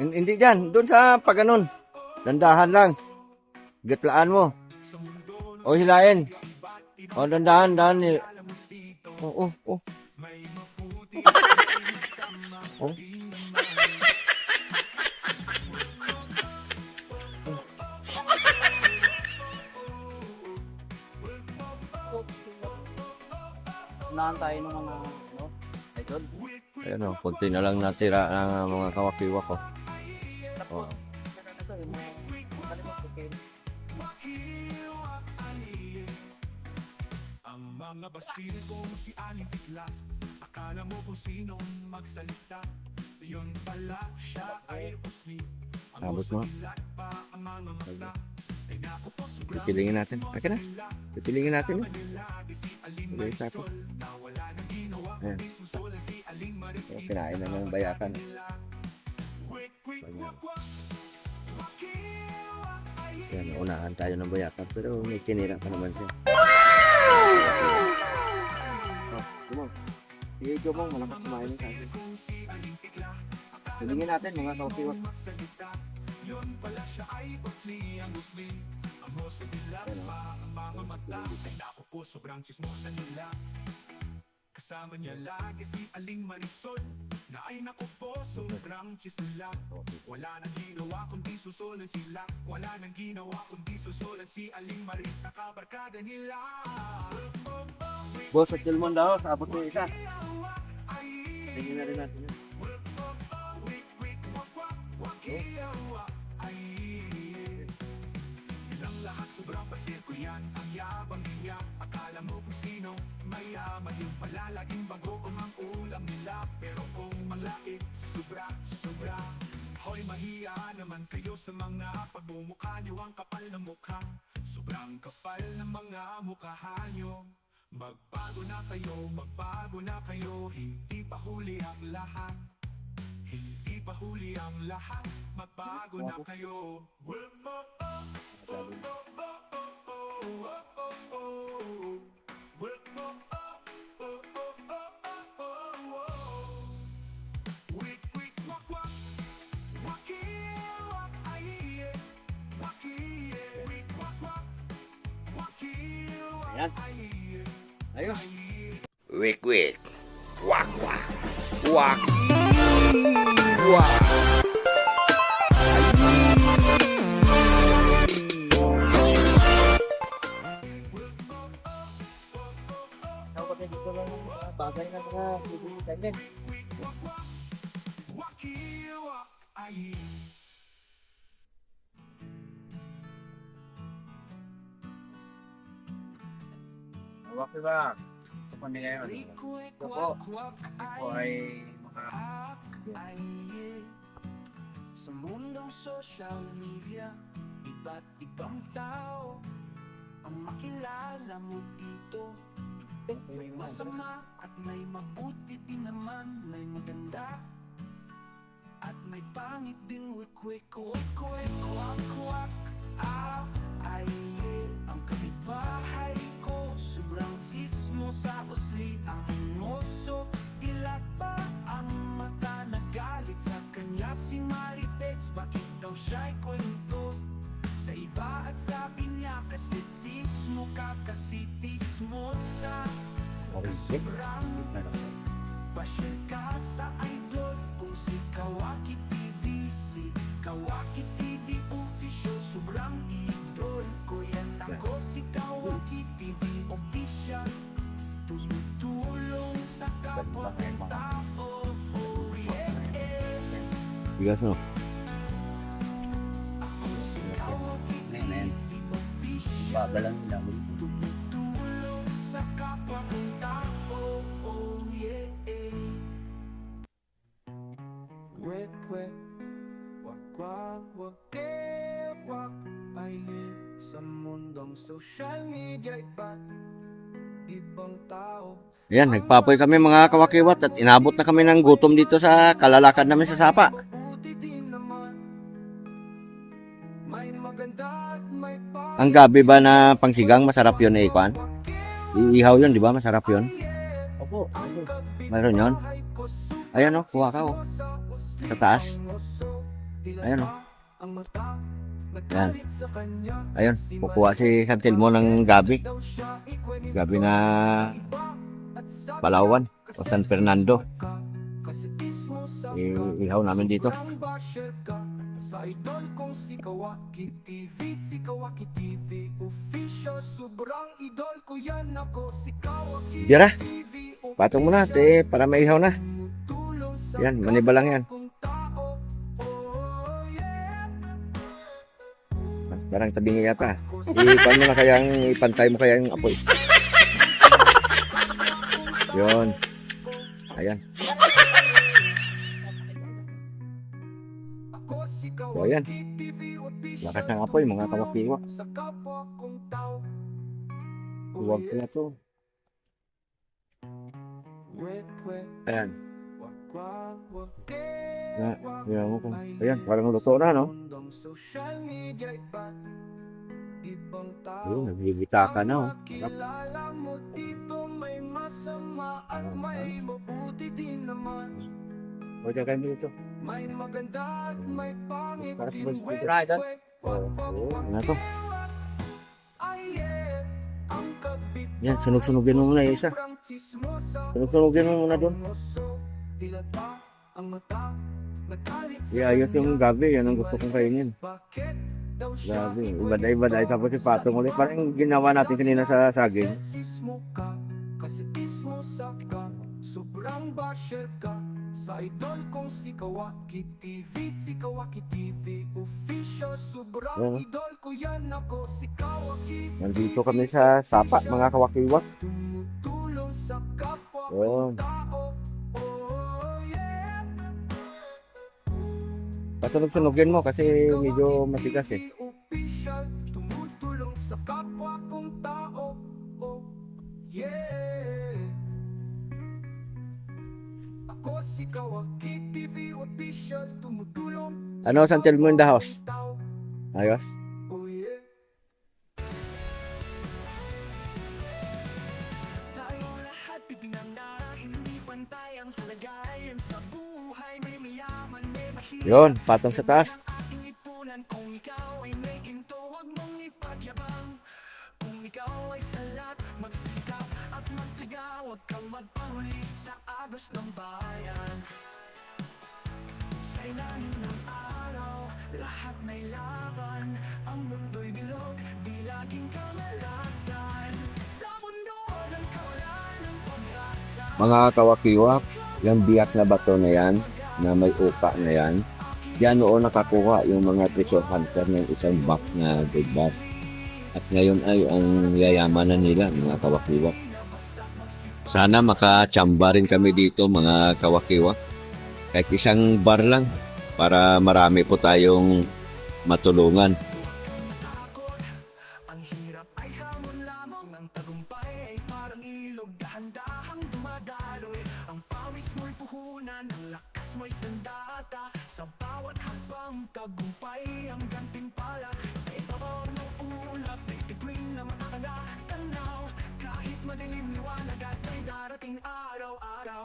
Hin- Hindi dyan, doon sa paganon. Dandahan lang. Gatlaan mo. O hilain. O dandahan, dahan. eh. O, o, o. O. Unahan tayo ng mga ano, idol. Ayan o, konti na lang natira ng mga kawakiwa ko. O. Ito yung mga ko kayo. Ang mga basil kong si Aling Tikla Akala mo kung sinong magsalita Yun pala siya ay usli Ang mo. nila pa ang mga mata Ay naku po sobrang Pipilingin natin. Akin na. Pipilingin natin. Aling Tuloy sa ako. Na Ayan. Kinain na ng bayakan. Wik Ayan. wak wak Wakiwa ay Yan, unahan tayo ng bayakan. Pero may kinira pa naman siya. Oh, kumang. Sige, kumang. Malakas kumain sa akin. Pilingin natin mga kawakiwa. Yun pala siya ay usli ang usli Ang uso nila Ayan, pa ang mga mata Ay naku po sobrang chismosa nila Kasama niya lagi si Aling Marisol Na ay naku po sobrang chis nila Wala nang ginawa kundi susulan sila Wala nang ginawa kundi susulan si Aling Maris Nakabarkada nila Boss, at mo daw. Sabot mo isa. Tingin na rin natin yun. Sobrang pasirko yan Ang yabang niya. Akala mo kung sino Mayaman yung pala Laging bagoong ang ulam nila. Pero kung malait Sobra, sobra. Hoy mahiya naman kayo sa mga Pagmumukha niyo. Ang kapal ng mukha Sobrang kapal ng mga mukha nyo Magbago na kayo, magbago na kayo. Hindi pa huli ang lahat. Hindi pa huli ang lahat. Magbago na kayo. Wik, wik, wak, wak. Wakie, Ayan. aie. Ayos. Wik wik. Wak wak. Wak. Wak. Na mga din. Wakie, wak, ba? Ito po nila yun. Ito po. Ito po ay mga Sa mundong social media Iba't ibang tao Ang makilala mo dito May masama at may mabuti din naman. May maganda At may pangit din. Wik wik wik wik wak wak. Ah, ay eh, Ang kapitbahay ko Sobrang sismo sa usli. Ang oso Dilat pa ang mata Nagalit sa kanya. Si Maritex Bakit daw siya'y kwento? Sa iba at sabi niya Kasi sismo ka kasi tismosa Sobrang Bashir ka sa idol Kung si Kawaki TV Si Kawaki TV official Sobrang idol ko yan Ako si Kawaki TV official Tumutulong sa kapwa ng tao Oh yeah, ayan. TV official bagal lang nila. Wet, wet, wak, wak, wak, eh, wak, ay, eh. Sa mundong social media iba't ibang tao Ayan, nagpapoy kami mga kawakiwat at inabot na kami ng gutom dito sa kalalakad namin sa sapa. Ang gabi ba na pangsigang, masarap yun eh, Kwan? Iihaw yun, di ba? Masarap yun. Opo. Meron yun. Ayan o, kuha ka o. Sa taas. Ayun oh. Yan. Ayun, kukuha si Santilmo ng gabi. Gabi na Palawan o San Fernando. I- ihaw namin dito. Sa idol kong si Kawaki TV Si Kawaki TV Official Sobrang idol ko yan ako Si Kawaki TV patong mo na, te, para maihaw na. Yan, maniba lang yan. Parang tabingi yata. Ipan mo na kaya, ipantay mo kaya yung apoy. Yun. Ayan. Ako si O, ayan. Lakas ng apoy, mga tao Huwag ko na to. Ayan. Na, ayan mo kung, ayan, parang luto na, no? Ayun, nagbibita ka na, oh. Sarap. Kilala mo dito may masama at may mabuti din naman O, dyan kayo dito. Mas- mas- Wet, right, wak, ano na to? Yan, sunog-sunogin mo muna yung isa. Sunog-sunogin mo muna doon. Dilata ang mata sa Iayos yung gabi, yan ang gusto kong kainin. Bakit daw siya Grabe, ibaday-ibaday. Tapos si Patong ulit. Parang ginawa natin kanina sa saging. Sobrang basher ka Sa idol kong si Kawaki TV Si Kawaki TV Official Sobrang Ano? idol ko yan ako Si Kawaki Nandito kami sa sapa, mga kawakiwak. Tumutulong sa kapwa kong tao Pasunog-sunogin mo kasi medyo matigas eh. Tumutulong sa kapwa kong tao. Oh, yeah. Ako si Kawaki TV official, tumutulong Ano, Santel mo in the house? Ayos. Kang magpahuli sa agos ng bayan Sa ilalim ng araw Lahat may laban Ang mundo'y bilog Di laging kamalasan Sa mundo ng kawalan ng pag-asa Mga kawakiwak, yung biyak na bato na yan, na may uka na yan, yan noon nakakuha yung mga treasure hunter ng isang box na big box. At ngayon ay ang yayamanan nila, mga kawakiwak. Sana makachamba rin kami dito, mga kawakiwak. Kahit isang bar lang, para marami po tayong matulungan. Tagumpay Ang gantimpala Sa ibabaw ng ulap May bituin na makakatanaw Kahit madilim liwanag At may darating araw-araw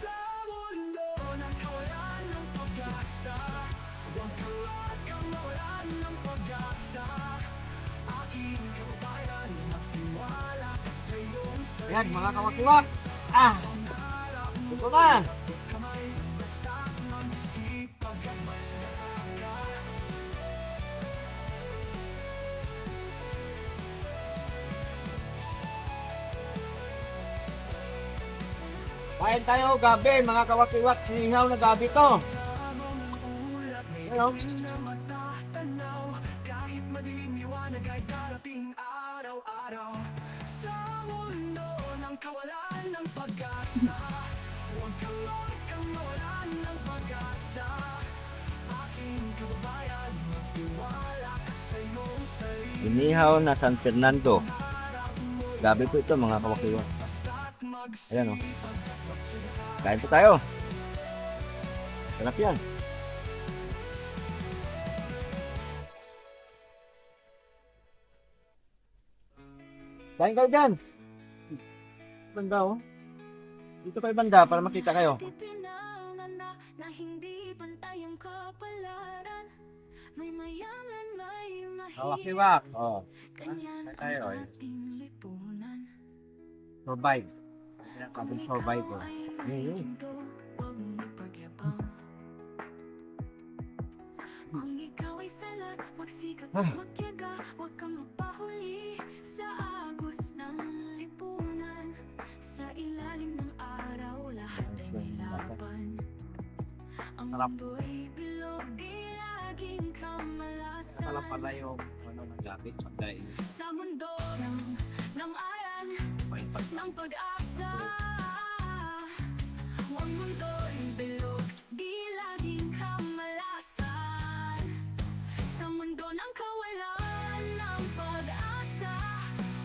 Sa mundo ng kawalan ng pag-asa Huwag ka at kang mawalan ng pag-asa Aking kababayan, magtiwala ka sa iyong sarili Yan, mga kawakiwak! Ah! Ito na! Kain tayo gabi, mga kawakiwak. Hinihaw na gabi to. Matatanaw Kahit madilim liwanag ay darating araw-araw Sa mundo ng kawalan ng pag-asa Huwag kang huwag kang mawalan ng pag-asa Aking Inihaw na San Fernando. Gabi po ito, mga kawakiwak. Ayan o. Kain po tayo. Sarap yan. Kain kayo dyan. Banda oh. Dito kayo banda para makita kayo. na hindi pantay ang kapalaran May mayaman, may Kawak-iwak. mahirap Oh, tayo, ang ating lipunan survive. Kung survivor. ay mong ipagyabang Kung ikaw ay salat, magsikap Ah. at magyaga Huwag kang magpahuli sa agos ng lipunan Sa ilalim ng araw, lahat ay may laban Ang Sarap. mundo'y bilog, di laging kamalasan Alam pala yung ano ng lapit. Pagkain. Sa mundo ng, ng May pag ng pag-asa Huwag mundo'y bilog, di laging kamalasan Sa mundo ng kawalan ng pag-asa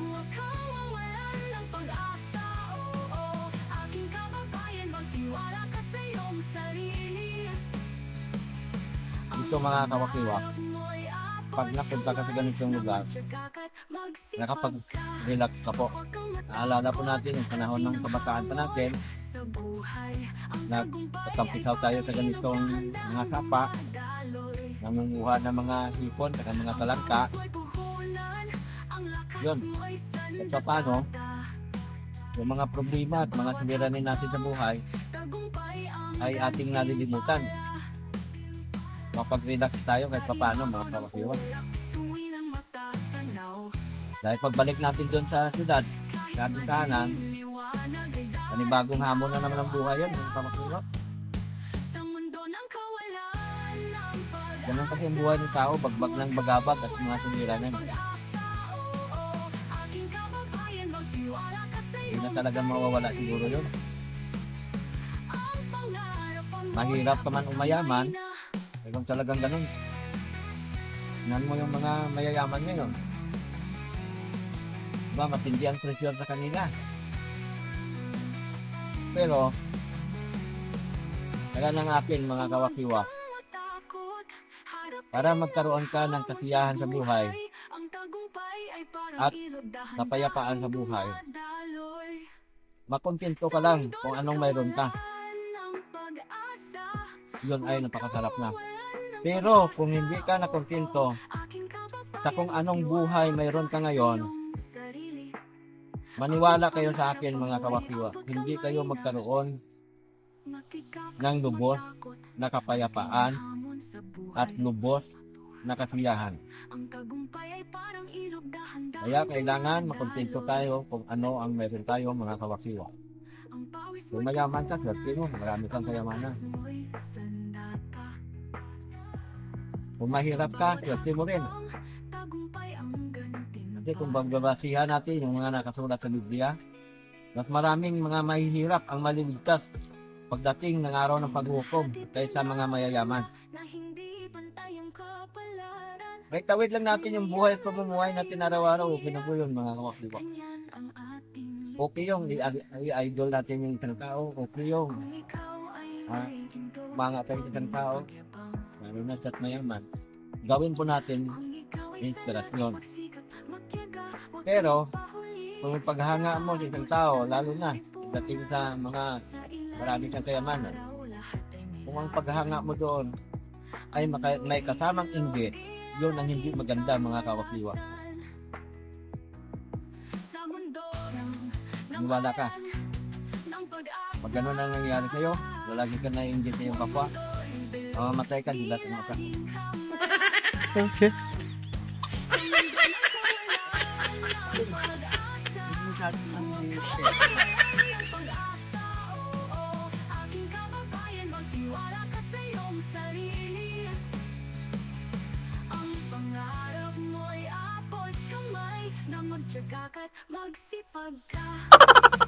Huwag kang mawalan ng pag-asa. Oo, aking kababayan, magtiwala ka sa iyong sarili. Dito mga kawakiwak, pag napunta ka sa ganitong lugar, nakapag-relax ka po. Naalala po natin yung panahon ng kabasaan pa natin, nagkatampisaw tayo sa ganitong mga sapa, nangunguha ng mga sipon, at mga talangka. Yun. At sa paano, yung mga problema at mga suliranin natin sa buhay ay ating nalilimutan. Mapag-relax tayo kahit pa paano mga kawakiwan. Dahil pagbalik natin doon sa syudad, ating tahanan, panibagong hamon na naman ang buhay yan, mga kawakiwan. Sa mundo ng kawalan ng pag Ganun kasi ang buhay ng tao, bagbag ng bagabag at mga sa Hindi na talaga mawawala siguro yun. Mahirap ka man umayaman, kung talagang ganun. Tingnan mo yung mga mayayaman ngayon. Diba, matindi ang pressure sa kanila. Pero, kaya ng akin mga kawakiwa, para magkaroon ka ng kasiyahan sa buhay at kapayapaan sa buhay, makontento ka lang kung anong mayroon ka. Yun ay napakasarap na. Pero kung hindi ka nakontento sa kung anong buhay mayroon ka ngayon, maniwala kayo sa akin mga kawakiwa, hindi kayo magkaroon ng lubos na kapayapaan at lubos na kasiyahan. Kaya kailangan makontento tayo kung ano ang meron tayo mga kawakiwa. Kung mayaman ka, swerte mo, marami kang kayamanan. Kung mahirap ka, swerte mo rin. Kasi kung babasihan natin yung mga nakasulat sa Biblia, mas maraming mga mahihirap ang maliligtas pagdating ng araw ng paghukom kaysa mga mayayaman. na hindi pantay ang kapalaran May tawid lang natin yung buhay at pamumuhay natin araw-araw. Okay na po yun mga ang ating Okay yung i-idol natin yung isang tao. Okay yung ay Ah, mga tayo isang tao. Lalo na sa mayaman. Gawin po natin inspirasyon. Pero, Kung paghanga mo sa isang tao, lalo na dating sa mga marami kang kayamanan, kung ang paghanga mo doon ay maka- may kasamang inggit, yun ang hindi maganda mga ng Maniwala ka. Pag ganun ang nangyayari sa'yo, lagi ka na inggit sa iyong kapwa, mamamatay ka, dilat mo ka. Okay. Apot kamay na magtyaga ka't magsipag ka.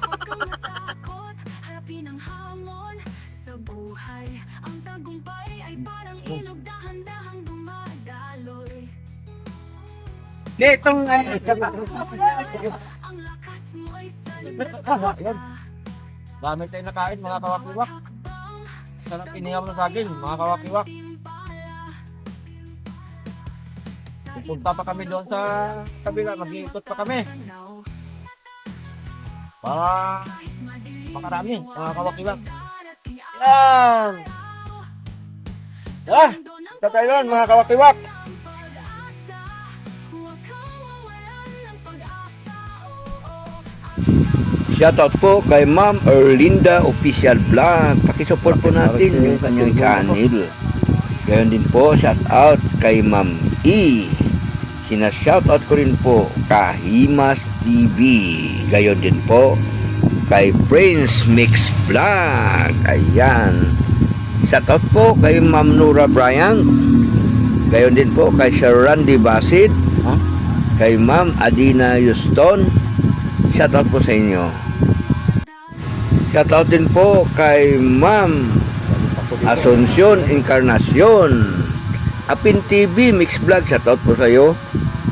Huwag kang matakot, harapin ang hamon sa buhay. Ang tagumpay ay parang ilog dahan-dahang dumadaloy. Ay Ang lakas mo'y Yan. salita. Dami tayo nakain mga kawakiwak. Sarap inihaw ng saging mga kawakiwak. Pupunta pa kami doon sa kabila, mag-iikot pa kami. Para makarami mga kawakiwak. Yan! Ah! Sa tayo mga kawakiwak! Shoutout po kay Ma'am Erlinda Official Vlog. Pakisupport po natin yung kanyang channel. Gayon din po, shoutout kay Ma'am E. Sina-shoutout ko rin po Kahimas TV. Gayon din po kay Prince Mix Vlog. Ayan. Shoutout po kay Ma'am Nora Bryant. Gayon din po kay Sir Randy Basit. Ha? Kay Ma'am Adina Houston. Shoutout po sa inyo. Shoutout din po kay Ma'am Asuncion Encarnacion. Apin TV Mix Vlog, shoutout po sa iyo.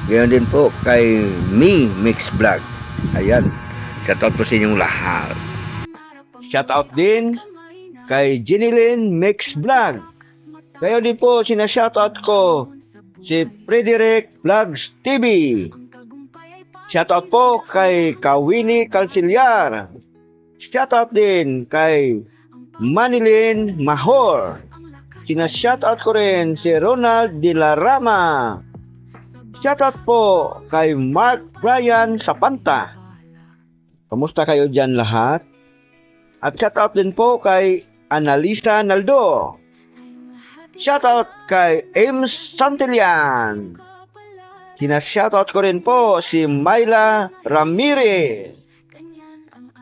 Gayon din po kay Me Mix Vlog. Ayan, shoutout po sa inyong lahat. Shoutout din kay Jinilyn Mix Vlog. Gayon din po, sinashoutout ko si Frederick Vlogs TV. Shoutout po kay Kawini Calciliar. Shoutout din kay Manilin Mahor. Sina-shoutout ko rin si Ronald De La Rama. Shoutout po kay Mark Brian Sapanta. Kamusta kayo dyan lahat? At shoutout din po kay Analisa Naldo. Shoutout kay Ames Santillan. Sina-shoutout ko rin po si Myla Ramirez.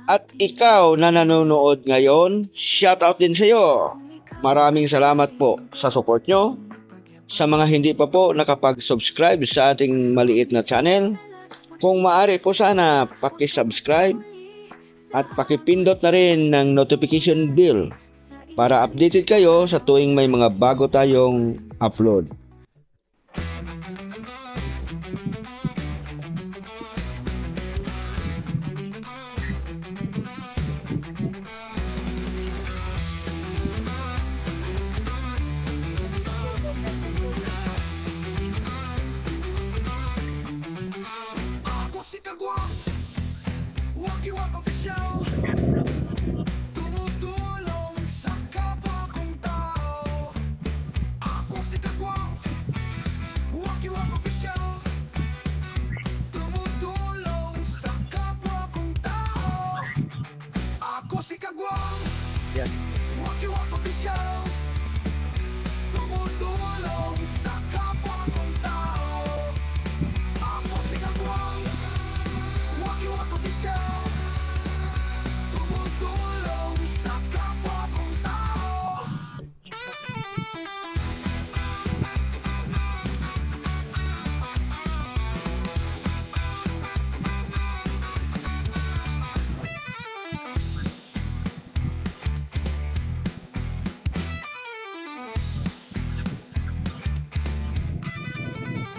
At ikaw na nanonood ngayon, shoutout din sa iyo. Maraming salamat po sa support nyo. Sa mga hindi pa po nakapag-subscribe sa ating maliit na channel, kung maaari po sana paki-subscribe at pakipindot na rin ng notification bell para updated kayo sa tuwing may mga bago tayong upload.